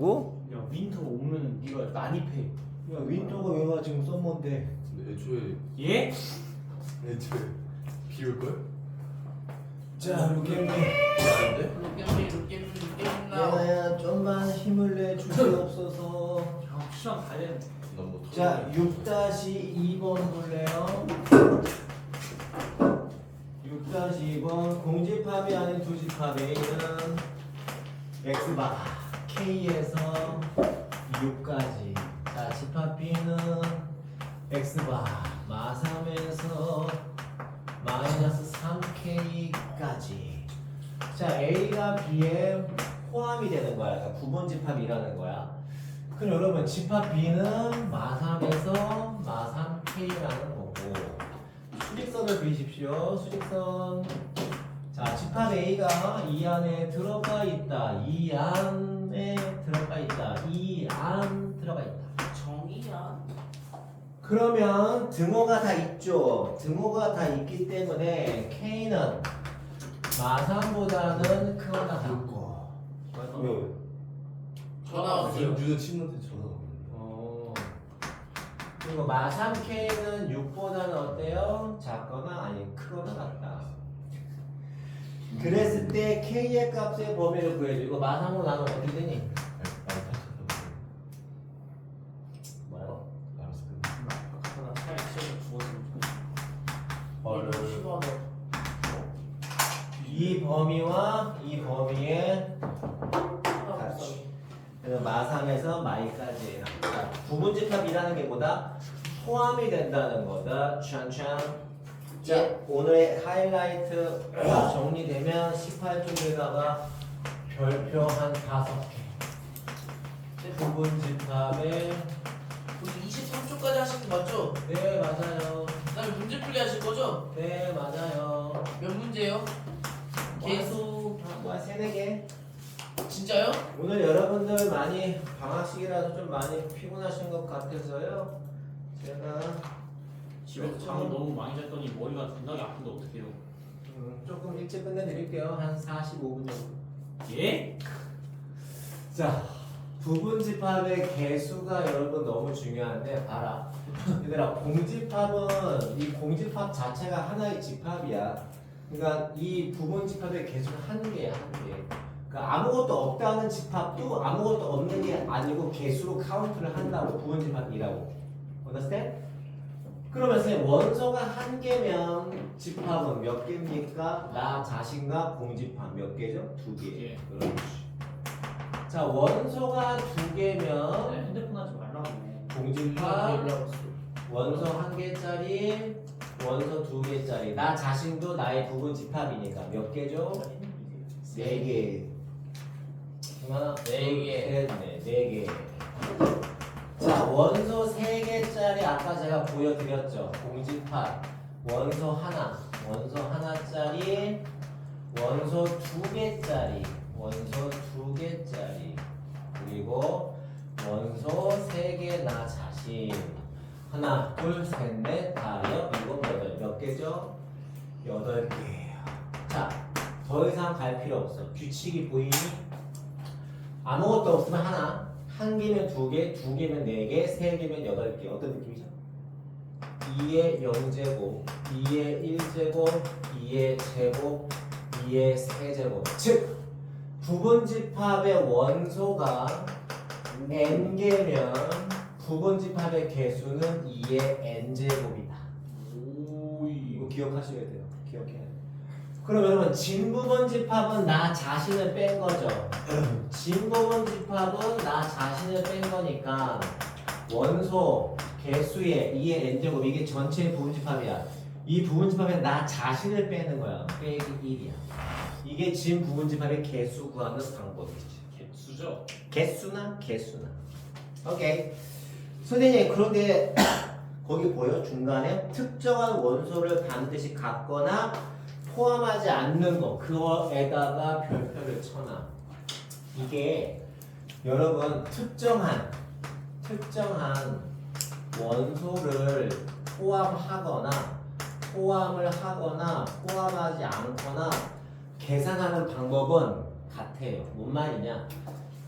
고? 야 윈터가 오면 네가 난입해. 야 윈도가 얘가 지금 썸머인데 근데 애초에 예? 애초에 비올 걸? 자 루게미 아닌데? 루깨미 루깨미 루깨미 나 얘나야 좀만 힘을 내 주시옵소서 아 시간 다 되는. 난뭐 자 6-2번 볼래요 6-2번 공집합이 아닌 두집합 A는 X바 K에서 6까지. 자 집합 B는 X바. 마3에서 마이너스 3K까지. 자 A가 B에 포함이 되는 거야. 그러니까 9번 집합이라는 거야. 그럼 여러분 집합 B는 마3에서 마3K라는 거고. 수직선을 그리십시오. 수직선. 자 집합 A가 이 안에 들어가 있다. 이 안 에 들어가 있다. 이 안 들어가 있다. 정이야 그러면 등호가 다 있죠. 등호가 다 있기 때문에 K는 마3보다는 크거나 같고. 왜? 전화 왔어요. 유저 친구한테 전화가 왔는데. 어. 그리고 마삼 K는 6보다는 어때요? 작거나 아니 크거나 같다. 그랬을 때 K의 값의 범위를 구해주고 마삼으로 나누면 어떻게 되니? 뭐라고? 나 차라리 시험을 심하다 이 범위와 이 범위의 사람성이 그래서 마삼에서 마이까지 자, 부분집합이라는 게 뭐다? 포함이 된다는 거다. 짠짠. 자, 오늘의 하이라이트가 정리되면 18쪽에다가 별표 한 다섯 개. 부분 집합에 우리 23초까지 하신 거 맞죠? 네 맞아요. 그다음에 문제 풀이 하실 거죠? 네 맞아요. 몇 문제요? 개수 뭐 세네 개. 진짜요? 오늘 여러분들 많이 방학식이라서 좀 많이 피곤하신 것 같아서요. 제가 집에서 잠을 너무 많이 잤더니 머리가 존나게 아픈데 어떡해요? 음, 조금 일찍 끝내드릴게요. 한 45분 정도. 예? 자, 부분 집합의 개수가 여러분 너무 중요한데 봐라. 얘들아, 공집합은 이 공집합 자체가 하나의 집합이야. 그러니까 이 부분 집합의 개수는 한 개야, 한 개. 그러니까 아무것도 없다는 집합도 아무것도 없는 게 아니고 개수로 카운트를 한다고 부분 집합이라고. understand? 그러면 선생님 원소가 한 개면 집합은 몇 개입니까? 나 자신과 공집합 몇 개죠? 두 개. 예. 그렇지. 자 원소가 두 개면 네, 핸드폰 하지 말라고. 공집합 원소 한 개짜리 원소 두 개짜리 나 자신도 나의 부분 집합이니까 몇 개죠? 네 개. 하나, 네 개. 네, 네 개. 자, 원소 세 개짜리 아까 제가 보여드렸죠. 공집합. 원소 하나, 원소 하나짜리, 원소 두 개짜리, 원소 두 개짜리, 그리고 원소 세 개 나 자신. 하나, 둘, 셋, 넷, 다섯, 일곱, 여덟. 몇 개죠? 여덟 개예요. 자, 더 이상 갈 필요 없어. 규칙이 보이니? 아무것도 없으면 하나, 한 개면 두 개, 두 개면 네 개, 세 개면 여덟 개. 어떤 느낌이죠? 2의 0제곱, 2의 1제곱, 2의 제곱, 2의 세제곱. 즉, 부분집합의 원소가 n개면 부분집합의 개수는 2의 n제곱이다. 오이. 이거 기억하셔야 돼요. 그럼 여러분 진부분 집합은 나 자신을 뺀 거죠. 진부분 집합은 나 자신을 뺀 거니까 원소 개수의 2의 n제곱 이게 전체 부분 집합이야. 이 부분 집합에 나 자신을 빼는 거야. 빼기 1이야. 이게 진 부분 집합의 개수 구하는 방법이지. 개수죠? 개수나 개수나. 오케이. 선생님 그런데 거기 보여 중간에 특정한 원소를 반드시 갖거나 포함하지 않는 거 그거에다가 별표를 쳐놔. 이게 여러분 특정한 특정한 원소를 포함하거나 포함을 하거나 포함하지 않거나 계산하는 방법은 같아요. 뭔 말이냐?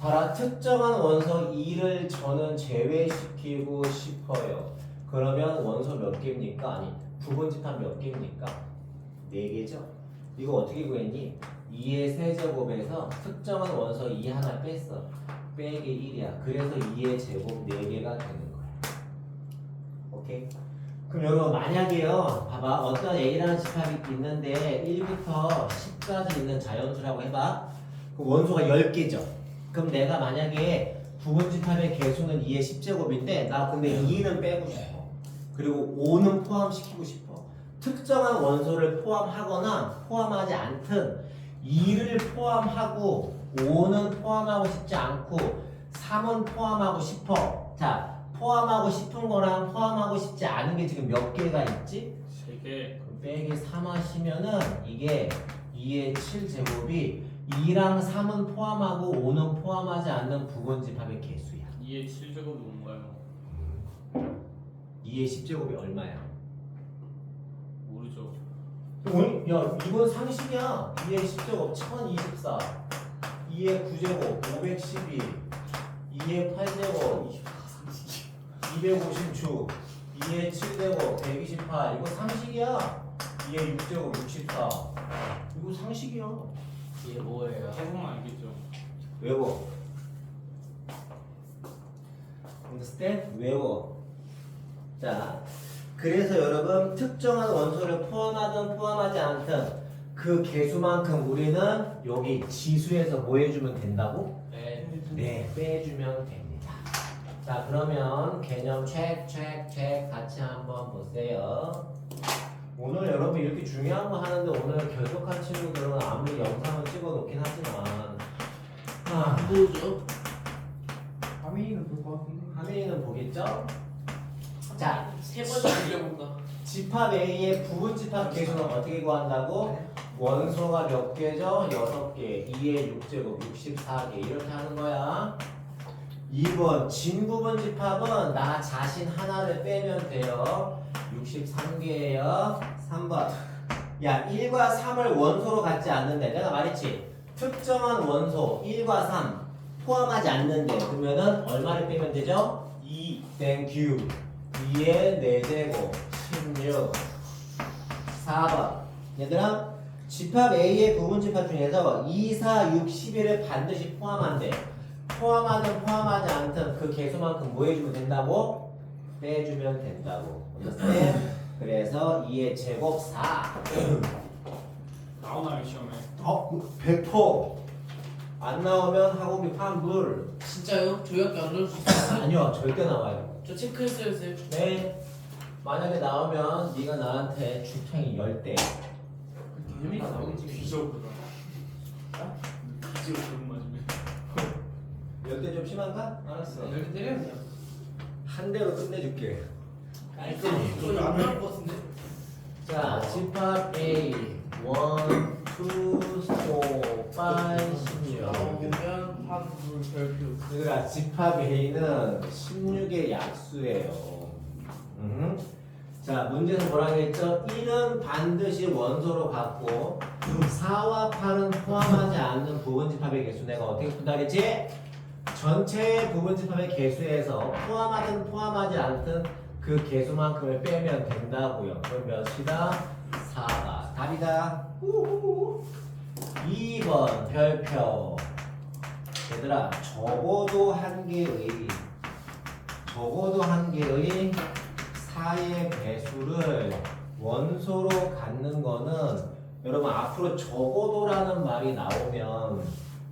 봐라 특정한 원소 2를 저는 제외시키고 싶어요. 그러면 원소 몇 개입니까? 아니 부분집합 몇 개입니까? 4개죠. 이거 어떻게 구했니? 2의 세제곱에서 특정한 원소 2 하나 뺐어. 빼기 1이야. 그래서 2의 제곱 4개가 되는 거야. 오케이? 그럼 여러분 만약에요. 봐봐. 어떤 A라는 집합이 있는데 1부터 10까지 있는 자연수라고 해봐. 그 원소가 10개죠. 그럼 내가 만약에 부분집합의 개수는 2의 10제곱인데 나 근데 2는 빼고 싶어. 그리고 5는 포함시키고 싶어. 특정한 원소를 포함하거나 포함하지 않든 2를 포함하고 5는 포함하고 싶지 않고 3은 포함하고 싶어. 자, 포함하고 싶은 거랑 포함하고 싶지 않은 게 지금 몇 개가 있지? 세개 그럼 빼기 3 하시면은 이게 2의 7제곱이 2랑 3은 포함하고 5는 포함하지 않는 부분집합의 개수야. 2의 7제곱이 뭔가요? 2의 10제곱이 얼마야? 모르죠 응? 야, 이건 상식이야. 2의 10제곱 1024. 2의 9제곱 512. 2의 8제곱 256. 2의 7제곱 128. 이거 상식이야. 2의 6제곱 64. 이거 상식이야. 이게 뭐예요? 해보면 알겠죠 외워. understand? 외워. 자, 그래서 여러분 특정한 원소를 포함하든 포함하지 않든 그 개수만큼 우리는 여기 지수에서 뭐 해주면 된다고? 네. 네, 빼주면 됩니다. 자, 그러면 개념 체크, 체크, 체크 같이 한번 보세요. 오늘 여러분 이렇게 중요한 거 하는데 오늘 결석한 친구들은 아무리 영상을 찍어 놓긴 하지만 아, 뭐죠? 하민이는 볼것 같은데. 하민이는 보겠죠? 자, 세 번째 빌려볼까? 집합 A의 부분 집합 개수는 어떻게 구한다고? 원소가 몇 개죠? 6개. 2의 6제곱 64개. 이렇게 하는 거야. 2번 진 부분 집합은 나 자신 하나를 빼면 돼요. 63개예요. 3번. 야, 1과 3을 원소로 갖지 않는데 내가 말했지. 특정한 원소 1과 3 포함하지 않는데 그러면은 얼마를 빼면 되죠? 2 땡큐 2의 4제곱 16 4번 얘들아 집합 A의 부분 집합 중에서 2, 4, 6, 11을 반드시 포함한대 포함하든 포함하지 않든 그 개수만큼 뭐 해주면 된다고? 빼주면 된다고 understand? 그래서 2의 제곱 4 나오나요 시험에? 어? 100%안 나오면 학원비 환불 진짜요? 저희 학교 안 넣을 수 있어요? 아니요 절대 나와요 저 체크했어요 쌤. 네 만약에 나오면 네가 나한테 주탱이 10대 개념이 나오겠지. 귀저우다 귀저우 그런 맞으면 10대 좀 심한가? 알았어 이렇게 때려 그냥. 한 대로 끝내줄게 깔끔히. 저희 안 나올 것 같은데. 자 집합 A 1, 2, 3, 4, 5, 16 나오면 별표. 얘들아 집합 A는 16의 약수예요 음. 자 문제에서 뭐라 했죠? 1은 반드시 원소로 갖고 4와 8은 포함하지 않는 부분집합의 개수 내가 어떻게 푼다 그랬지? 전체 부분집합의 개수에서 포함하든 포함하지 않든 그 개수만큼을 빼면 된다고요 그럼 몇이다? 4가 답이다 우후후. 2번 별표 얘들아 적어도 한 개의 적어도 한 개의 사의 배수를 원소로 갖는 거는 여러분 앞으로 적어도라는 말이 나오면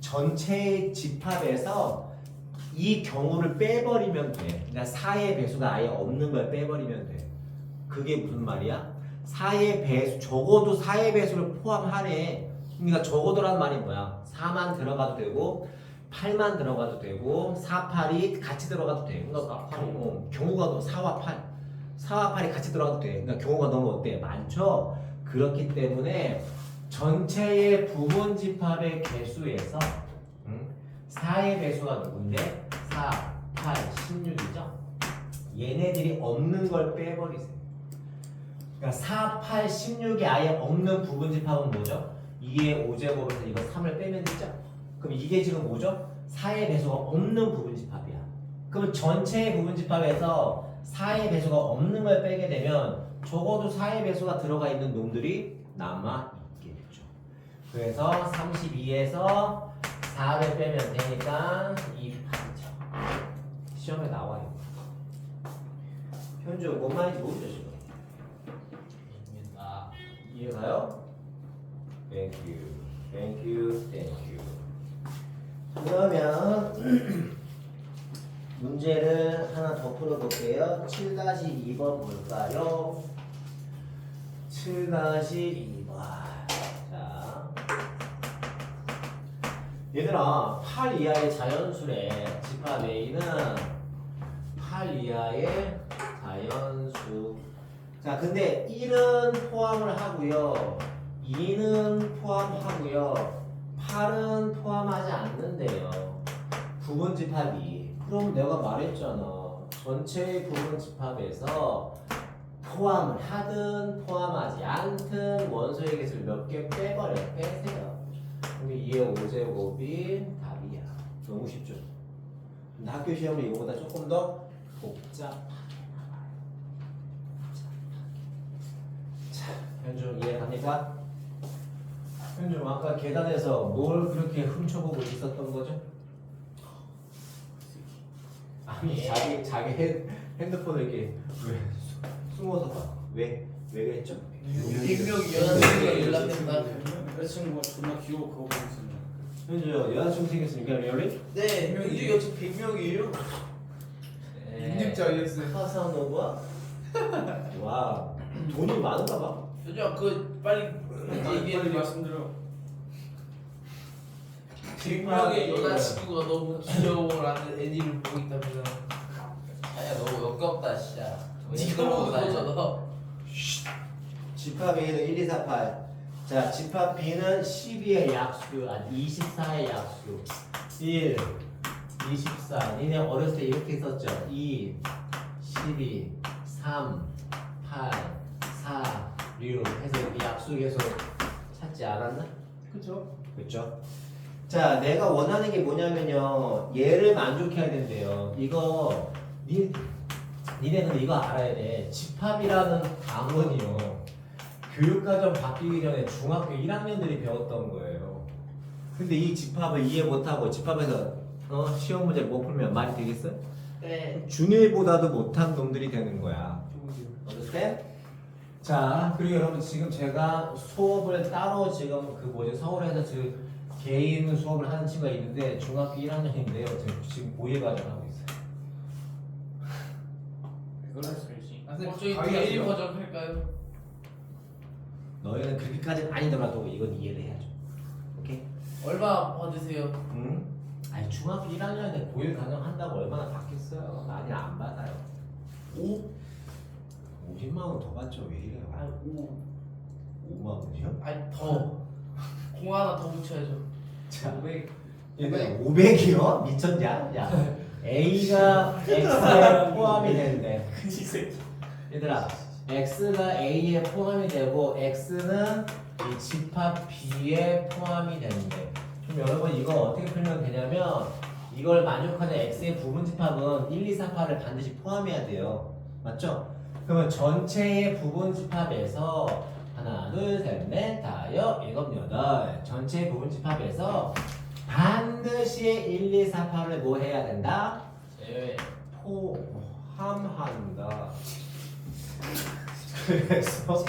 전체 집합에서 이 경우를 빼버리면 돼. 그러니까 사의 배수가 아예 없는 걸 빼버리면 돼. 그게 무슨 말이야? 사의 배수 적어도 사의 배수를 포함하래. 그러니까 적어도란 말이 뭐야? 4만 들어가도 되고 8만 들어가도 되고 4, 8이 같이 들어가도 돼. 그러니까 어, 경우가 너 4와 8, 4와 8이 같이 들어가도 돼. 그러니까 경우가 너무 어때? 많죠. 그렇기 때문에 전체의 부분 집합의 개수에서 음, 4의 배수가 누군데? 4, 8, 16이죠. 얘네들이 없는 걸 빼버리세요. 그러니까 4, 8, 16이 아예 없는 부분 집합은 뭐죠? 2의 5제곱에서 이거 3을 빼면 되죠? 그럼 이게 지금 뭐죠? 4의 배수가 없는 부분 집합이야. 그럼 전체의 부분 집합에서 4의 배수가 없는 걸 빼게 되면 적어도 4의 배수가 들어가 있는 놈들이 남아 있겠죠. 그래서 32에서 4를 빼면 되니까 28이죠. 시험에 나와요. 현주 뭔 말인지 모르죠 지금. 입니다. 이해가요? Thank you, thank you, thank you. 그러면 문제를 하나 더 풀어볼게요. 7-2번 볼까요? 7-2번. 자, 얘들아, 8 이하의 자연수래. 집합 A는 8 이하의 자연수. 자, 근데 1은 포함을 하고요. 2는 포함하고요. 8은 포함하지 않는데요. 부분 집합이. 그럼 내가 말했잖아. 전체 부분 집합에서 포함을 하든 포함하지 않든 원소의 개수를 몇 개 빼버려. 빼세요. 그럼 2의 5제곱이 답이야. 너무 쉽죠? 근데 학교 시험은 이거보다 조금 더 복잡하게 나와요. 자, 현중 이해 갑니까? 현중 아까 계단에서 뭘 그렇게 훔쳐보고 있었던 거죠? 아니 자기 자기 핸, 핸드폰을 이렇게 왜 수- 숨어서 봐? 왜? 왜 그랬죠? 익명이 여자친구가 연락된다. 여자친구가 존나 귀여워 그거 보고 있었네. 현주 여자친구 생겼으니까 really? 네, 민주 여친 100명이에요? 인증자였어요. 카사노바? 와 돈이 많은가 봐. 요즘 그 빨리 이제 이게 빨리 말씀드려. 100명의 여자친구가 너무 귀여워라는 애니를 보고 있답니다. 아야 너무 역겹다 진짜. 네가 보는 거잖아. 집합 A는 1, 2, 4, 8. 자, 집합 B는 12의 약수, 아니 24의 약수. 1, 24. 니네 어렸을 때 이렇게 썼죠? 2, 12, 3, 8, 4, 6 해서 이렇게 약수 계속 찾지 않았나? 그쵸? 그렇죠? 자, 내가 원하는 게 뭐냐면요. 얘를 만족해야 된대요. 이거 니 니네 근데 이거 알아야 돼. 집합이라는 단원이요. 교육과정 바뀌기 전에 중학교 1학년들이 배웠던 거예요. 근데 이 집합을 이해 못하고 집합에서 어, 시험 문제 못 풀면 말이 되겠어? 네. 중일보다도 못한 놈들이 되는 거야. 어때? 자, 그리고 여러분 지금 제가 수업을 따로 지금 그 뭐지 서울에서 지금 개인 수업을 하는 친구가 있는데 중학교 1학년인데요. 지금 고예 과정 하고 있어요. 이걸 할수 있지. 아, 선생님, 어, 저희 가위 데일리 하세요. 버전 할까요? 너희는 그렇게까지는 아니더라도 이건 이해를 해야죠. 오케이? 얼마 받으세요? 응? 아니 중학교 1학년에 고일 가정한다고 얼마나 받겠어요? 많이 안 받아요. 오? 50만 원 더 받죠. 왜 이래요? 아, 오. 5만 원이요? 아니 더. 공 하나 더 붙여야죠. 자, 500. 얘들 500이요? 미쳤냐? 야, A가 X에 포함이 되는데 큰식 새끼. 얘들아 X가 A에 포함이 되고 X는 이 집합 B에 포함이 되는데 좀 여러분 이거 어떻게 풀면 되냐면 이걸 만족하는 X의 부분 집합은 1, 2, 4, 8을 반드시 포함해야 돼요 맞죠? 그러면 전체의 부분 집합에서 하나, 둘, 셋, 넷, 다섯, 일곱, 여덟 전체의 부분 집합에서 반드시 1, 2, 4, 8을 뭐 해야 된다? 네. 포함한다. 그래서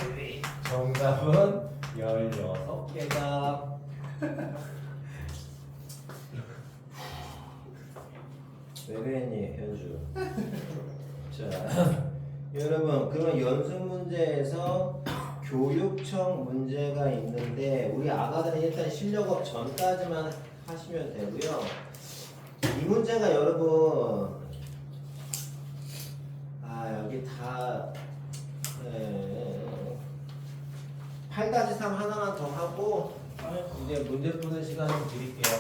정답은 16개가 왜 그랬니 현주 자 여러분 그럼 연습 문제에서 교육청 문제가 있는데 우리 아가들은 일단 실력업 전까지만 하시면 되고요 이 문제가 여러분 아 여기 다 네. 8-3 하나만 더 하고 이제 문제 푸는 시간 좀 드릴게요.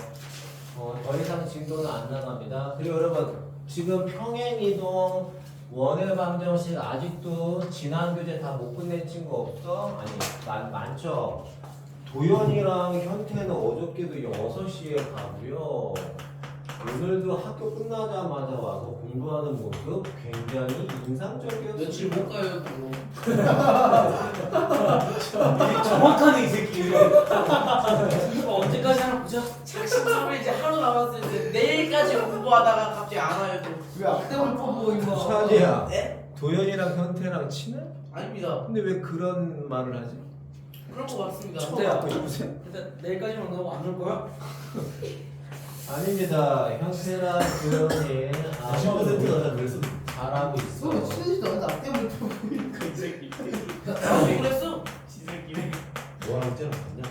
어, 더 이상 진도는 안 나갑니다. 그리고 여러분 지금 평행이동 원의 방정식 아직도 지난 교재 다 못 끝낸 친구 없어? 아니 많, 많죠? 도현이랑 현태는 어저께도 6시에 가고요. 오늘도 학교 끝나자마자 와서 공부하는 모습 굉장히 인상적이었어요. 며칠 못 가요 또. 정확하네 이 새끼. 이거 언제까지 하나 보자. 작심삼일 이제 하루 남았을 때 내일까지 공부하다가 갑자기 안 와요 또. 왜 악담을 퍼부어 임마 수환이야. 네? 도현이랑 현태랑 친해? 아닙니다. 근데 왜 그런 말을 하지? 그런 거 같습니다. 네. 갖고 싶으세요? 일단 내일까지만 가고 안올 거야? 아닙니다. 현태랑 도현이 아, 90%가 다 그랬어. 잘하고 있어. 너 친해지도 않는데 악담을 퍼부어 이 새끼. 나도 그랬어. 이 새끼네. 너랑 때랑 같냐?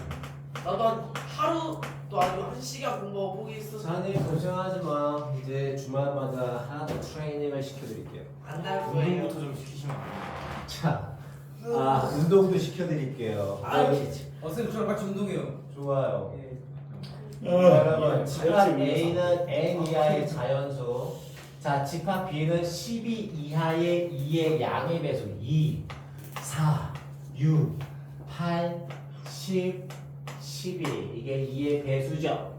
나도 한 하루도 아니고 한 시간 공부하고 포기했어. 자네 고생하지 마. 이제 주말마다 하드 트레이닝을 시켜드릴게요. 안날 거예요. 운동부터 좀 시키시면 안 돼요? 자, 아 운동도 시켜드릴게요. 아, 네, 어 쌤, 저랑 같이 운동해요 좋아요. 예. 여러분, 예, 집합 그렇지, A는 n 이하의 자연수. 자, 집합 B는 12 이하의 2의 양의 배수. 2, 4, 6, 8, 10, 12. 이게 2의 배수죠.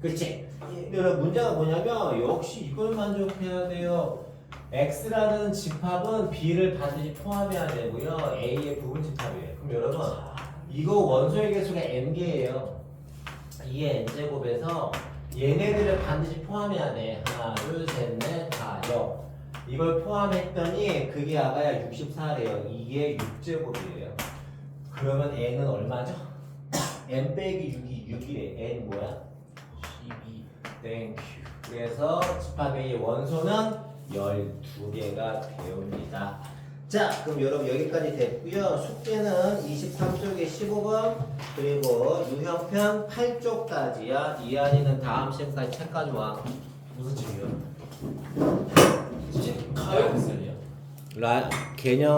그치? 근데 여러분, 문제가 뭐냐면, 역시 이걸 만족해야 돼요. X라는 집합은 B를 반드시 포함해야 되고요. A의 부분 집합이에요. 그럼 여러분, 이거 원소의 개수가 n개예요. 2의 n제곱에서 얘네들을 반드시 포함해야 돼. 하나, 둘, 셋, 넷, 다섯. 이걸 포함했더니 그게 아가야 64래요. 이게 6제곱이에요. 그러면 n은 얼마죠? n 빼기 6이 6이래. n 뭐야? 12. 땡큐. 그래서 집합의 원소는 12개가 되옵니다. 자, 그럼 여러분 여기까지 됐고요. 숙제는 23쪽에 15번 그리고 유형편 8쪽까지야. 이한이는 다음 시간까지 책 가져와. 무슨 책이야? 가요? 몇 살이야? 라 개념